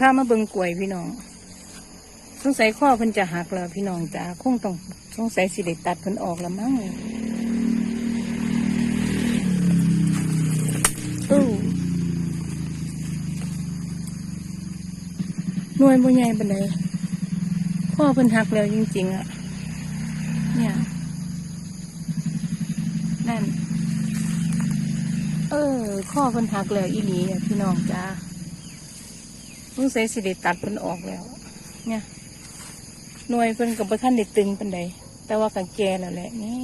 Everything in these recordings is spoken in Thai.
พามาเบิ่งกล้วยพี่น้อง สงสัยข้อเพิ่นจะหักแล้วพี่น้องจ้าคงต้องสงสัยสิได้ตัดเพิ่นออกแล้วมั้งอู้หน่วยบ่ใหญ่ปานใดข้อเพิ่นหักแล้วจริงๆอะ เนี่ย นั่น เออ ข้อเพิ่นหักแล้วอีหลีอะพี่น้องจ้า สงสัยสิได้ตัดเพิ่นออกแล้ว เนี่ย หน่วยเพิ่นกับท่านได้ตึงเปันใดแต่ว่ากัแกแล้วแหละนี่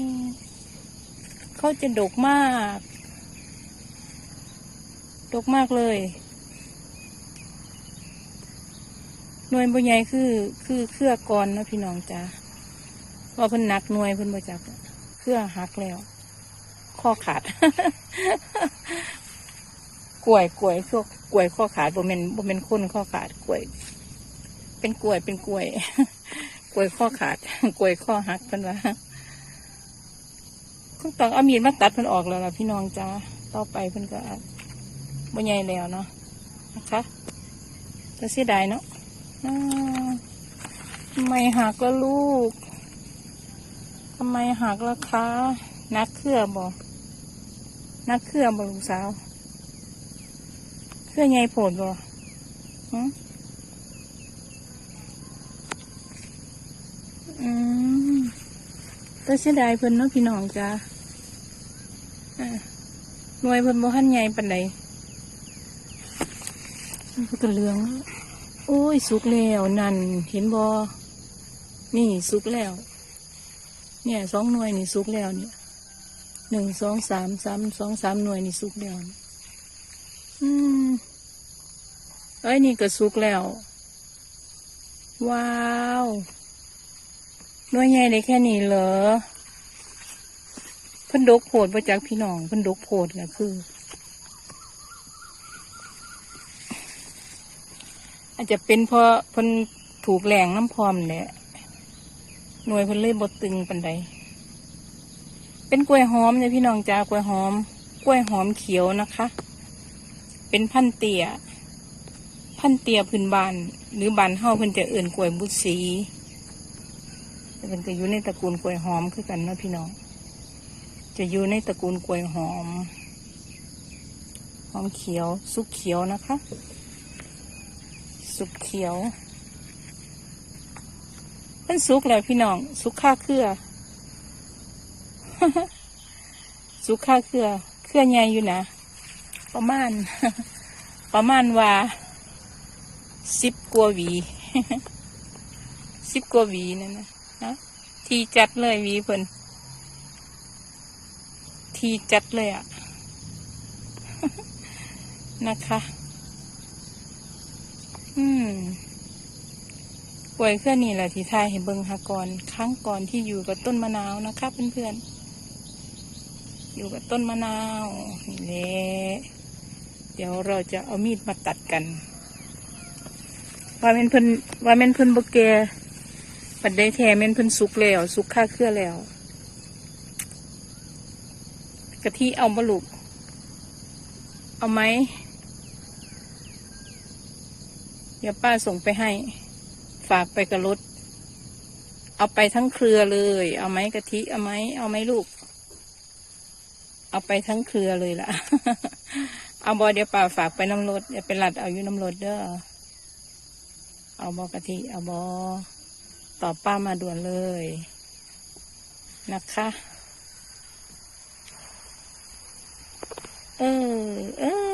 เขาจะดกมาก ดกมากเลย หน่วยบุใหญ่คือ คือเครือกรนะพี่น้องจ้าว่าเพิ่นหนักหน่วยเพิ่นบ่จักเครือหักแล้ว ข้อขาด กล้วยกล้วยพวกกล้วยข้อขาดบ่แม่นบ่แม่นคนข้อขาดกล้วย เป็นกล้วยเป็นกล้วยกล้วยข้อขาดกล้วยข้อหักเพิ่นว่าคุณต้องเอามีดมาตัดเพิ่นออกแล้วล่ะพี่น้องจ้าต่อไปเพิ่นก็บ่ใหญ่แล้วเนาะนะคะจะเสียดายเนาะทำไมหักและลูกทำไมหักละคะนักเครือบ่นักเครือบ่ลูกสาว เครือใหญ่โผดบ่อืมแต่เสียดายเพิ่นเนาะพี่น้องจ้าหน่วยเพิ่นบ่ทันใหญ่ปานใดมันก็เหลือง โอ้ย สุกแล้วนั่น เห็นบ่นี่สุกแล้ว เนี่ยสองหน่วยนี่สุกแล้วเนี่ยหนึ่งสองสามสามสองสามหน่วยนี่สุกแล้ว อืมเอ้ยนี่ก็สุกแล้ว ว้าวน่วยใหญ่ได้แค่นี้เหรอเพิ่นดกโพดมาจากพี่น้องเพิ่นดกโพดแหละคือ อาจจะเป็นเพราะเพิ่นถูกแหลงน้ำพร้อมแหละหน่วยเพิ่นเลยบดตึงปันใดเป็นกล้วยหอมเนี่ยพี่น้องจ้ากล้วยหอม กล้วยหอมเขียวนะคะ เป็นพันเตียพันเตียพื้นบ้าน หรือบ้านเฮาเพิ่นจะเอื่นกล้วยบุษีจะเป็นจะอยู่ในตระกูลกล้วยหอมคือกันนะพี่น้อง จะอยู่ในตระกูลกล้วยหอม หอมเขียว สุกเขียวนะคะ สุกเขียวเป็นสุกแล้วพี่น้อง สุกค่าเครือสุกค่าเครือเครือใหญ่อยู่นะ ประมาณ ประมาณว่าสิบกว่าวีสิบกว่าวีนั่นนะนะทีจัดเลยวีเพิ่นทีจัดเลยอะนะคะ อืมป่วยเครื่องนี่แหละที่ทายให้เบิงหากรครั้งก่อนที่อยู่กับต้นมะนาวนะคะเพื่อนๆอยู่กับต้นมะนาวนี่แหละ เดี๋ยวเราจะเอามีดมาตัดกัน ว่าเป็นเพิ่นว่าเป็นเพิ่นบกแกปัดได้แท้แม่นเพิ่นสุกแล้วสุกค่าเครือแล้วกะทิเอาบลุกเอาไหมเดี๋ยวป้าส่งไปให้ ฝากไปกับรถ เอาไปทั้งเครือเลย เอาไหมกะทิเอาไหมเอาไหมลูก เอาไปทั้งเครือเลยล่ะ เอาบอเดี๋ยวป่าฝากไปน้ำรถเดี๋ยวไปหลัดเอาอยู่น้ำรถเด้อ เอาบอกะทิเอาบอต่อป้ามาด่วนเลยนะคะ เออ เออ